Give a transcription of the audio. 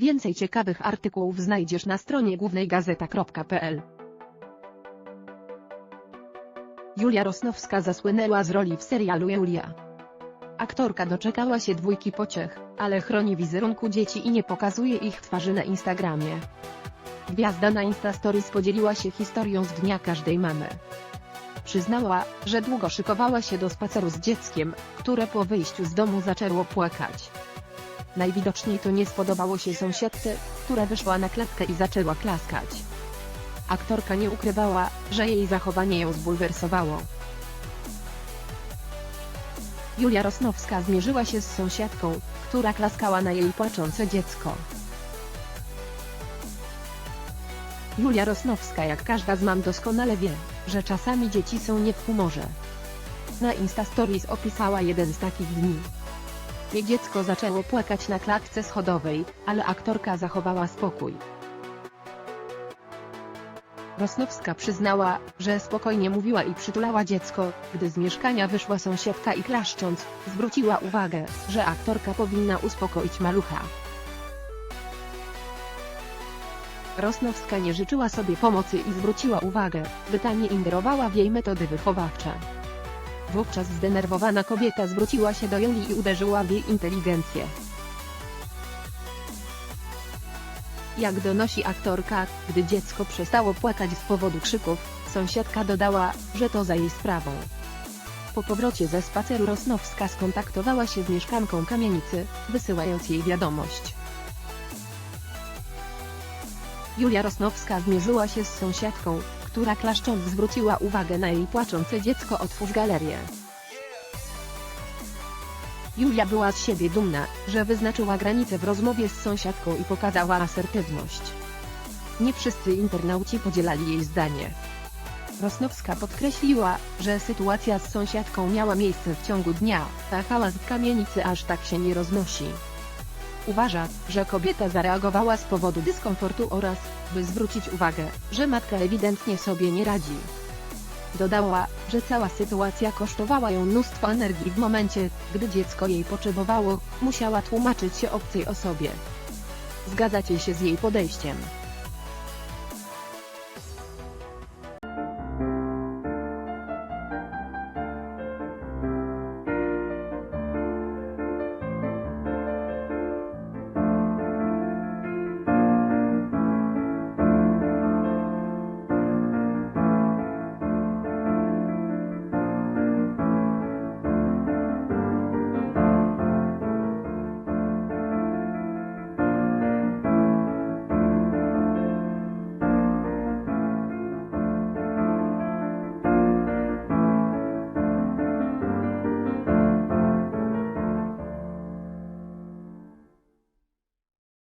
Więcej ciekawych artykułów znajdziesz na stronie głównej gazeta.pl. Julia Rosnowska zasłynęła z roli w serialu Julia. Aktorka doczekała się dwójki pociech, ale chroni wizerunku dzieci i nie pokazuje ich twarzy na Instagramie. Gwiazda na Instastories podzieliła się historią z dnia każdej mamy. Przyznała, że długo szykowała się do spaceru z dzieckiem, które po wyjściu z domu zaczęło płakać. Najwidoczniej to nie spodobało się sąsiadce, która wyszła na klatkę i zaczęła klaskać. Aktorka nie ukrywała, że jej zachowanie ją zbulwersowało. Julia Rosnowska zmierzyła się z sąsiadką, która klaskała na jej płaczące dziecko. Julia Rosnowska jak każda z mam doskonale wie, że czasami dzieci są nie w humorze. Na Instastories opisała jeden z takich dni. Jej dziecko zaczęło płakać na klatce schodowej, ale aktorka zachowała spokój. Rosnowska przyznała, że spokojnie mówiła i przytulała dziecko, gdy z mieszkania wyszła sąsiadka i klaszcząc, zwróciła uwagę, że aktorka powinna uspokoić malucha. Rosnowska nie życzyła sobie pomocy i zwróciła uwagę, by ta nie ingerowała w jej metody wychowawcze. Wówczas zdenerwowana kobieta zwróciła się do Joli i uderzyła w jej inteligencję. Jak donosi aktorka, gdy dziecko przestało płakać z powodu krzyków, sąsiadka dodała, że to za jej sprawą. Po powrocie ze spaceru Rosnowska skontaktowała się z mieszkanką kamienicy, wysyłając jej wiadomość. Julia Rosnowska zmierzyła się z sąsiadką, która klaszcząc zwróciła uwagę na jej płaczące dziecko otwórz galerię. Julia była z siebie dumna, że wyznaczyła granice w rozmowie z sąsiadką i pokazała asertywność. Nie wszyscy internauci podzielali jej zdanie. Rosnowska podkreśliła, że sytuacja z sąsiadką miała miejsce w ciągu dnia, a hałas w kamienicy aż tak się nie roznosi. Uważa, że kobieta zareagowała z powodu dyskomfortu oraz, by zwrócić uwagę, że matka ewidentnie sobie nie radzi. Dodała, że cała sytuacja kosztowała ją mnóstwo energii w momencie, gdy dziecko jej potrzebowało, musiała tłumaczyć się obcej osobie. Zgadzacie się z jej podejściem.